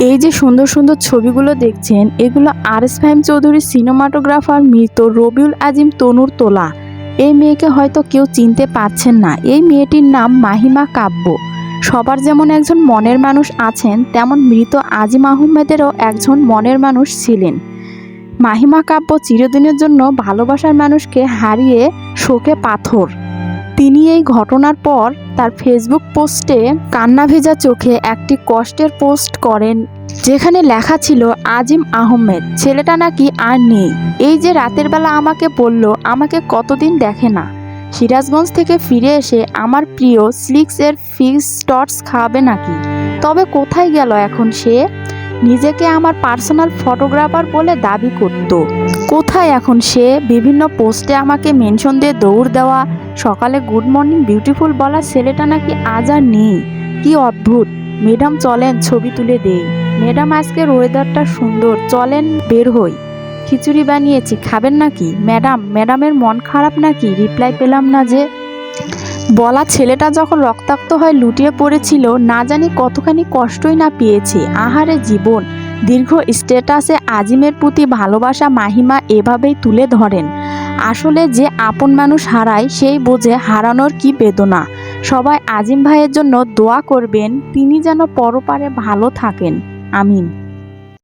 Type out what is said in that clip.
এই যে সুন্দর সুন্দর ছবিগুলো দেখছেন, এগুলো আর এস ফাহিম চৌধুরী সিনেমাটোগ্রাফার মৃত রবিউল আজিম তনুর তোলা। এই মেয়েকে হয়তো কেউ চিনতে পারছেন না। এই মেয়েটির নাম মাহিমা কাব্য। সবার যেমন একজন মনের মানুষ আছেন, তেমন মৃত আজিম আহমেদেরও একজন মনের মানুষ ছিলেন। মাহিমা কাব্য চিরদিনের জন্য ভালোবাসার মানুষকে হারিয়ে শোকে পাথর। তিনি এই ঘটনার পর তার ফেসবুক পোস্টে কান্না ভেজা চোখে একটি কষ্টের পোস্ট করেন, যেখানে লেখা ছিল, আজিম আহমেদ, ছেলেটা নাকি আর নেই। এই যে রাতের বেলা আমাকে বলল, আমাকে কতদিন দেখে না। সিরাজগঞ্জ থেকে ফিরে এসে আমার প্রিয় স্লিক্স এর ফিক্স স্টটস খাওয়াবে নাকি? তবে কোথায় গেল এখন সে? নিজেকে আমার পার্সোনাল ফটোগ্রাফার বলে দাবি করত। কোথায় এখন সে? বিভিন্ন পোস্টে আমাকে মেনশন দিয়ে দৌড় দেওয়া, সকালে গুড মর্নিং বিউটিফুল বলা ছেলেটা নাকি আজ আর নেই। কি অদ্ভুত। ম্যাডাম চলেন, ছবি তুলে দেই। ম্যাডাম, আজকের ওয়েদারটা সুন্দর, চলেন বের হই। খিচুড়ি বানিয়েছি, খাবেন নাকি? ম্যাডাম, ম্যাডামের মন খারাপ নাকি? রিপ্লাই পেলাম না যে বলা ছেলেটা যখন রক্তাক্ত হয়ে লুটিয়ে পড়েছিল, না জানি কতখানি কষ্টই না পেয়েছে। আহারে জীবন, দীর্ঘ স্ট্যাটাসে আজিমের প্রতি ভালোবাসা মাহিমা এভাবেই তুলে ধরেন। আসলে যে আপন মানুষ হারায়, সেই বোঝে হারানোর কি বেদনা। সবাই আজিম ভাইয়ের জন্য দোয়া করবেন, তিনি যেন পরপারে ভালো থাকেন। আমিন।